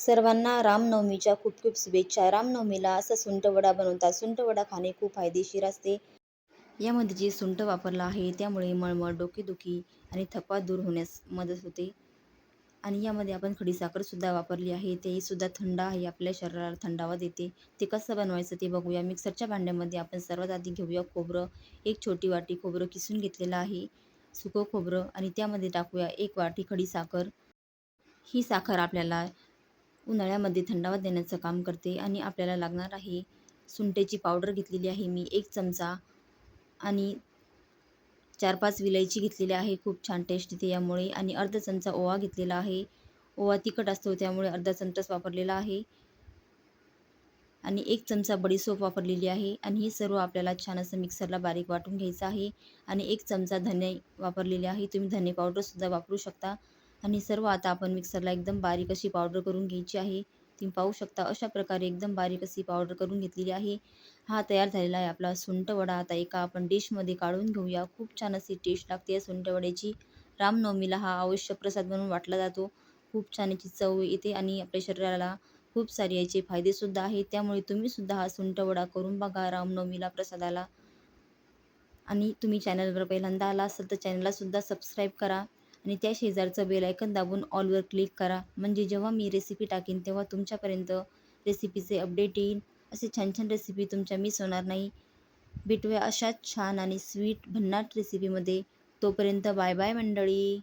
सर्वांना रामनवमीच्या खूप खूप शुभेच्छा. रामनवमीला असा सुंठवडा बनवतात. सुंठवडा खाणे खूप फायदेशीर असते. यामध्ये जे सुंठ वापरलं आहे त्यामुळे मळमळ डोकेदुखी आणि थकवा दूर होण्यास मदत होते. आणि यामध्ये आपण खडीसाखरसुद्धा वापरली आहे. तेहीसुद्धा थंड आहे. आपल्या शरीराला थंडावा देते. ते कसं बनवायचं ते बघूया. मिक्सरच्या भांड्यामध्ये आपण सर्वात आधी घेऊया खोबरं. एक छोटी वाटी खोबरं किसून घेतलेलं आहे. सुकं खोबरं आणि त्यामध्ये टाकूया एक वाटी खडीसाखर ही साखर आपल्याला उन्हाळ्यामध्ये थंडावा देण्याचं काम करते आणि आपल्याला लागणार आहे सुंठेची पावडर घेतलेली आहे मी एक चमचा आणि चार पाच विलायची घेतलेली आहे खूप छान टेस्ट येते यामुळे आणि अर्धा चमचा ओवा घेतलेला आहे. ओवा तिखट असतो त्यामुळे अर्धा चमचाच वापरलेला आहे. आणि एक चमचा बडीसोप वापरलेली आहे आणि हे सर्व आपल्याला छान असं मिक्सरला बारीक वाटून घ्यायचं आहे. आणि एक चमचा धने वापरलेले आहे तुम्ही धने पावडरसुद्धा वापरू शकता. आणि सर्व आता आपण मिक्सरला एकदम बारीक अशी पावडर करून घ्यायची आहे. तुम्ही पाहू शकता अशा प्रकारे एकदम बारीक अशी पावडर करून घेतलेली आहे. हा तयार झालेला आहे आपला सुंटवडा आता एका आपण डिशमध्ये काढून घेऊया. खूप छान अशी टेस्ट लागते या सुंटवड्याची रामनवमीला हा आवश्यक प्रसाद म्हणून वाटला जातो. खूप छान याची चव येते आणि आपल्या शरीराला खूप सारे याचे फायदेसुद्धा आहेत. त्यामुळे तुम्हीसुद्धा हा सुंटवडा करून बघा रामनवमीला प्रसादाला. आणि तुम्ही चॅनलवर पहिल्यांदा आला असाल तर चॅनललासुद्धा सबस्क्राईब करा. आणि त्या शेजारचं बेल आयकन दाबून ऑलवर क्लिक करा. म्हणजे जेव्हा मी रेसिपी टाकीन तेव्हा तुमच्यापर्यंत रेसिपीचे अपडेट येईल असे छान छान रेसिपी तुमच्या मिस होणार नाही. भेटूया अशाच छान आणि स्वीट भन्नाट रेसिपीमध्ये तोपर्यंत बाय बाय मंडळी.